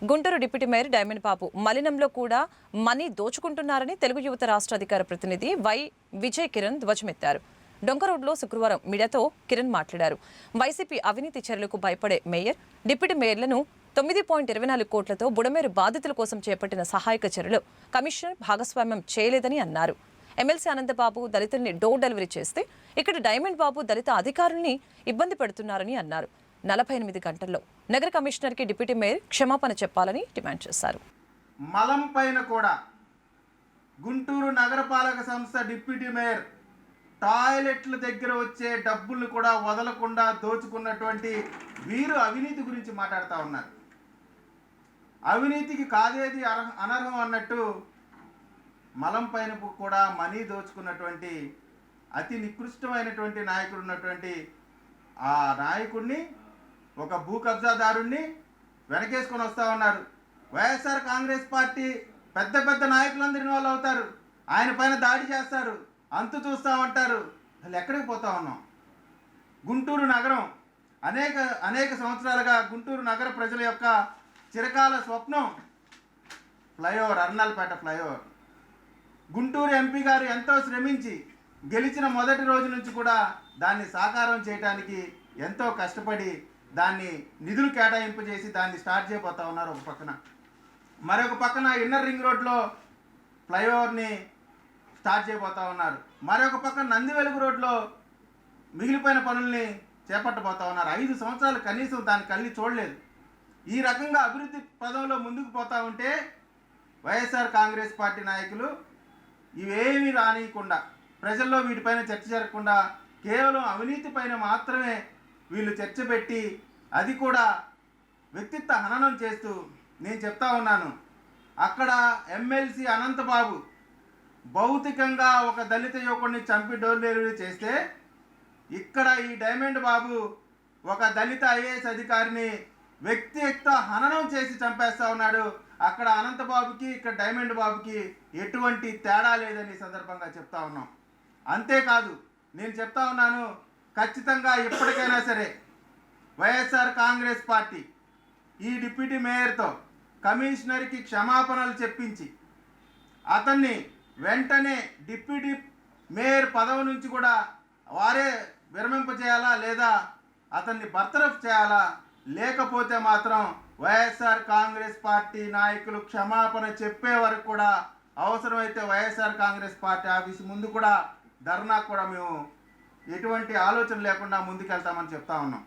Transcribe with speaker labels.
Speaker 1: Guntur deputy mayor diamond Babu మలినంలో కూడా money దోచుకుంటున్నారని Telugu యువత రాష్ట్ర అధికార ప్రతినిధి వై విజయ్ కిరణ్ ధ్వజమెత్తారు. డొంక రోడ్లో శుక్రవారం మీడియాతో కిరణ్ మాట్లాడారు. వైసీపీ అవినీతి చర్యలకు భయపడే మేయర్ డిప్యూటీ మేయర్లను తొమ్మిది పాయింట్ ఇరవై నాలుగు కోట్లతో బుడమేరు బాధితుల కోసం చేపట్టిన సహాయక చర్యలు కమిషనర్ భాగస్వామ్యం చేయలేదని అన్నారు. ఎమ్మెల్సీ అనంతబాబు దళితుల్ని డోర్ డెలివరీ చేస్తే ఇక్కడ డైమండ్ బాబు దళిత అధికారుల్ని ఇబ్బంది పెడుతున్నారని అన్నారు. నలభై ఎనిమిది గంటల్లో నగర కమిషనర్కి డిప్యూటీ మేయర్ క్షమాపణ చెప్పాలని డిమాండ్ చేశారు.
Speaker 2: మలం పైన కూడా గుంటూరు నగరపాలక సంస్థ డిప్యూటీ మేయర్ టాయిలెట్ల దగ్గర వచ్చే డబ్బులు కూడా వదలకుండా దోచుకున్నటువంటి వీరు అవినీతి గురించి మాట్లాడుతూ ఉన్నారు. అవినీతికి కాదేది అర్హ అనర్హం అన్నట్టు మలం పైన కూడా మనీ దోచుకున్నటువంటి అతి నికృష్టమైనటువంటి నాయకుడు ఉన్నటువంటి ఆ నాయకుడిని ఒక భూ కబ్జాదారుణ్ణి వెనకేసుకొని వస్తూ ఉన్నారు. వైఎస్ఆర్ కాంగ్రెస్ పార్టీ పెద్ద పెద్ద నాయకులందరిని వాళ్ళు అవుతారు. ఆయన పైన దాడి చేస్తారు. అంతు చూస్తూ ఉంటారు. అసలు ఎక్కడికి పోతా ఉన్నాం? గుంటూరు నగరం. అనేక అనేక సంవత్సరాలుగా గుంటూరు నగర ప్రజల యొక్క చిరకాల స్వప్నం flyover Arnalpet flyover. Guntur MP గారు ఎంతో శ్రమించి గెలిచిన మొదటి రోజు నుంచి కూడా దాన్ని సాకారం చేయడానికి ఎంతో కష్టపడి దాన్ని నిధులు కేటాయింపు చేసి దాన్ని స్టార్ట్ చేయబోతా ఉన్నారు ఒక పక్కన. మరొక పక్కన ఇన్నర్ రింగ్ రోడ్లో ఫ్లైఓవర్ని స్టార్ట్ చేయబోతా ఉన్నారు. మరొక పక్కన నంది వెలుగు రోడ్లో మిగిలిపోయిన పనుల్ని చేపట్టబోతా ఉన్నారు. ఐదు సంవత్సరాలు కనీసం దాని కళ్ళి చూడలేదు. ఈ రకంగా అభివృద్ధి పదంలో ముందుకు పోతా ఉంటే వైఎస్ఆర్ కాంగ్రెస్ పార్టీ నాయకులు ఇవేమీ రానియకుండా ప్రజల్లో వీటిపైన చర్చ జరగకుండా కేవలం అవినీతి పైన మాత్రమే వీళ్ళు చర్చ పెట్టి అది కూడా వ్యక్తిత్వ హననం చేస్తూ నేను చెప్తా ఉన్నాను. అక్కడ ఎమ్మెల్సీ అనంతబాబు భౌతికంగా ఒక దళిత యువకుడిని చంపి డోర్ డెలివరీ చేస్తే ఇక్కడ ఈ డైమండ్ బాబు ఒక దళిత ఐఏఎస్ అధికారిని వ్యక్తిత్వ హననం చేసి చంపేస్తా ఉన్నాడు. అక్కడ అనంతబాబుకి ఇక్కడ డైమండ్ బాబుకి ఎటువంటి తేడా లేదని సందర్భంగా చెప్తా ఉన్నాం. అంతేకాదు నేను చెప్తా ఉన్నాను ఖచ్చితంగా ఎప్పటికైనా సరే వైఎస్ఆర్ కాంగ్రెస్ పార్టీ ఈ డిప్యూటీ మేయర్తో కమిషనర్కి క్షమాపణలు చెప్పించి అతన్ని వెంటనే డిప్యూటీ మేయర్ పదవి నుంచి కూడా వారే విరమింపజేయాలా లేదా అతన్ని బర్తరఫ్ చేయాలా? లేకపోతే మాత్రం వైఎస్ఆర్ కాంగ్రెస్ పార్టీ నాయకులు క్షమాపణ చెప్పే వరకు కూడా అవసరమైతే వైఎస్ఆర్ కాంగ్రెస్ పార్టీ ఆఫీస్ ముందు కూడా ధర్నా కూడా మేము ఎటువంటి ఆలోచన లేకుండా ముందుకెళ్తామని చెప్తా ఉన్నాం.